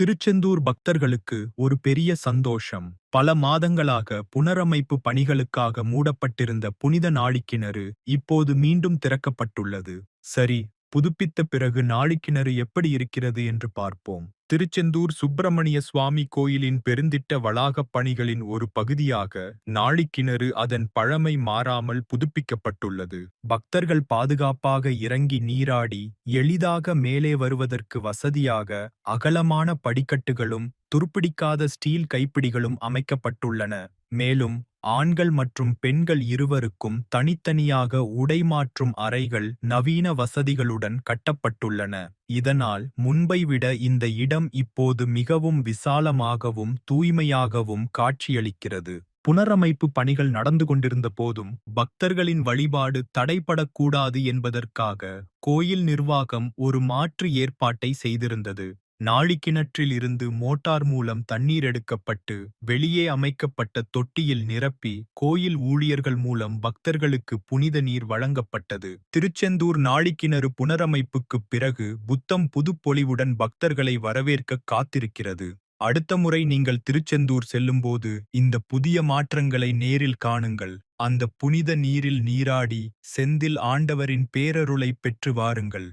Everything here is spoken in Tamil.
திருச்செந்தூர் பக்தர்களுக்கு ஒரு பெரிய சந்தோஷம். பல மாதங்களாக புனரமைப்பு பணிகளுக்காக மூடப்பட்டிருந்த புனித நாழிக்கிணறு இப்போது மீண்டும் திறக்கப்பட்டுள்ளது. சரி புதுப்பித்த பிறகு நாழிக்கிணறு எப்படி இருக்கிறது என்று பார்ப்போம். திருச்செந்தூர் சுப்பிரமணிய சுவாமி கோயிலின் பெருந்திட்ட வளாகப் பணிகளின் ஒரு பகுதியாக நாழிக்கிணறு அதன் பழமை மாறாமல் புதுப்பிக்கப்பட்டுள்ளது. பக்தர்கள் பாதுகாப்பாக இறங்கி நீராடி எளிதாக மேலே வருவதற்கு வசதியாக அகலமான படிக்கட்டுகளும் துருப்பிடிக்காத ஸ்டீல் கைப்பிடிகளும் அமைக்கப்பட்டுள்ளன. மேலும் ஆண்கள் மற்றும் பெண்கள் இருவருக்கும் தனித்தனியாக உடை மாற்றும் அறைகள் நவீன வசதிகளுடன் கட்டப்பட்டுள்ளன. இதனால் முன்பை விட இந்த இடம் இப்போது மிகவும் விசாலமாகவும் தூய்மையாகவும் காட்சியளிக்கிறது. புனரமைப்பு பணிகள் நடந்து கொண்டிருந்த போதும் பக்தர்களின் வழிபாடு தடைபடக்கூடாது என்பதற்காக கோயில் நிர்வாகம் ஒரு மாற்று ஏற்பாட்டை செய்திருந்தது. நாழிக்கிணற்றில் இருந்து மோட்டார் மூலம் தண்ணீர் எடுக்கப்பட்டு வெளியே அமைக்கப்பட்ட தொட்டியில் நிரப்பி கோயில் ஊழியர்கள் மூலம் பக்தர்களுக்கு புனித நீர் வழங்கப்பட்டது. திருச்செந்தூர் நாழிக்கிணறு புனரமைப்புக்குப் பிறகு புத்தம் புதுப்பொலிவுடன் பக்தர்களை வரவேற்க காத்திருக்கிறது. அடுத்த முறை நீங்கள் திருச்செந்தூர் செல்லும்போது இந்த புதிய மாற்றங்களை நேரில் காணுங்கள். அந்த புனித நீரில் நீராடி செந்தில் ஆண்டவரின் பேரருளைப் பெற்று வாருங்கள்.